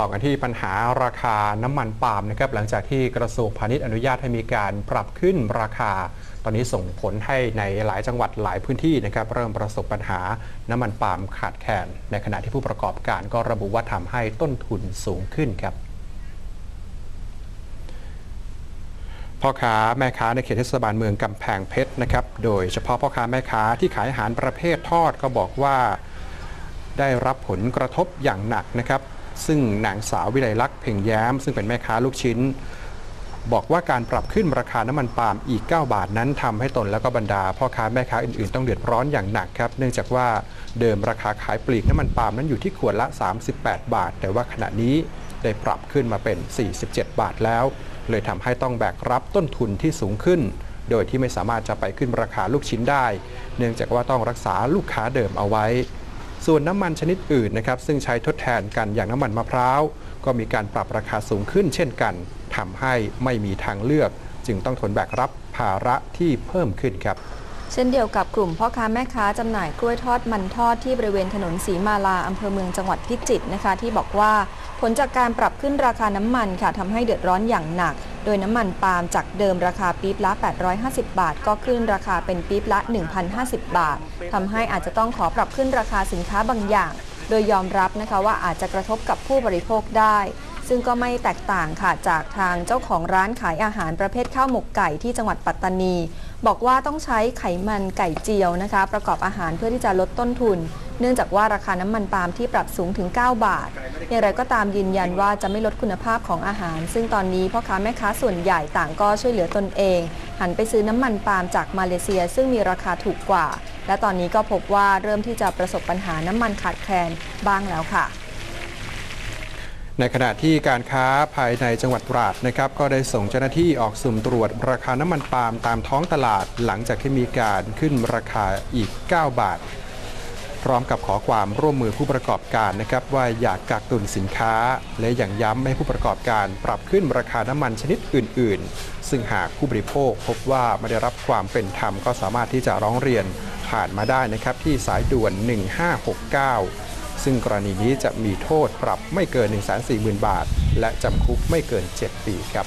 ต่อกันที่ปัญหาราคาน้ำมันปาล์มนะครับหลังจากที่กระทรวงพาณิชย์อนุญาตให้มีการปรับขึ้นราคา ตอนนี้ส่งผลให้ในหลายจังหวัดหลายพื้นที่นะครับเริ่มประสบปัญหาน้ำมันปาล์มขาดแคลนในขณะที่ผู้ประกอบการก็ระบุว่าทำให้ต้นทุนสูงขึ้นครับพ่อค้าแม่ค้าในเขตเทศบาลเมืองกำแพงเพชรนะครับ โดยเฉพาะพ่อค้าแม่ค้าที่ขายอาหารประเภททอดก็บอกว่า ได้รับผลกระทบอย่างหนักนะครับ ซึ่งนางสาววิไลลักษณ์เพ่งแย้ม ซึ่งเป็นแม่ค้าลูกชิ้น บอกว่าการปรับขึ้นราคาน้ำมันปาล์มอีก 9 บาทนั้นทำให้ตนและก็บรรดาพ่อค้าแม่ค้าอื่นๆ ต้องเดือดร้อนอย่างหนักครับ เนื่องจากว่าเดิมราคาขายปลีกน้ำมันปาล์มนั้นอยู่ที่ขวดละ 38 บาท แต่ว่าขณะนี้ได้ปรับขึ้นมาเป็น 47 บาทแล้ว เลยทำให้ต้องแบกรับต้นทุนที่สูงขึ้นโดยที่ไม่สามารถจะไปขึ้นราคาลูกชิ้นได้ เนื่องจากว่าต้องรักษาลูกค้าเดิมเอาไว้ ส่วนน้ำมันชนิดอื่นนะครับซึ่งใช้ทดแทนกันอย่างน้ำมันมะพร้าว ก็มีการปรับราคาสูงขึ้นเช่นกันทำให้ไม่มีทางเลือก จึงต้องทนแบกรับภาระที่เพิ่มขึ้นครับเช่นเดียวกับกลุ่มพ่อค้าแม่ค้าจำหน่ายกล้วยทอดมันทอดที่บริเวณถนนศรีมาลาอำเภอเมืองจังหวัดพิจิตรนะคะ ที่บอกว่าผลจากการปรับขึ้นราคาน้ำมันค่ะทำให้เดือดร้อนอย่างหนัก โดยน้ำมันปาล์มจากเดิมราคาปี๊บละ 850 บาท ก็ขึ้นราคาเป็นปี๊บละ 1,050 บาททำให้อาจจะต้องขอปรับขึ้นราคาสินค้าบางอย่าง โดยยอมรับนะคะว่าอาจจะกระทบกับผู้บริโภคได้ ซึ่งก็ไม่แตกต่างค่ะจากทางเจ้าของร้านขายอาหารประเภทข้าวหมกไก่ที่จังหวัดปัตตานี บอกว่าต้องใช้ไขมันไก่เจียวนะคะ ประกอบอาหารเพื่อที่จะลดต้นทุน เนื่องจากว่าราคาน้ำมันปาล์มที่ปรับสูงถึง 9 บาทอย่างไรก็ตามยืนยันว่าจะไม่ลดคุณภาพของอาหาร ซึ่งตอนนี้พ่อค้าแม่ค้าส่วนใหญ่ต่างก็ช่วยเหลือตนเอง หันไปซื้อน้ำมันปาล์มจากมาเลเซีย ซึ่งมีราคาถูกกว่า และตอนนี้ก็พบว่าเริ่มที่จะประสบปัญหาน้ำมันขาดแคลนบ้างแล้วค่ะในขณะที่การค้าภายในจังหวัดตราดนะครับก็ได้ส่งเจ้าหน้าที่ออกสุ่มตรวจ ราคาน้ำมันปาล์มตามท้องตลาด หลังจากที่มีการขึ้นราคาอีก 9 บาท พร้อมกับขอความร่วมมือผู้ประกอบการนะครับว่าอยากกักตุนสินค้า และอย่างย้ำให้ผู้ประกอบการปรับขึ้นราคาน้ำมันชนิดอื่น ๆ ซึ่งหากผู้บริโภคพบว่าไม่ได้รับความเป็นธรรมก็สามารถที่จะร้องเรียนผ่านมาได้นะครับที่สายด่วน 1569 ซึ่งกรณีนี้จะมีโทษปรับไม่เกิน 140,000 บาท และจำคุกไม่เกิน 7 ปีครับ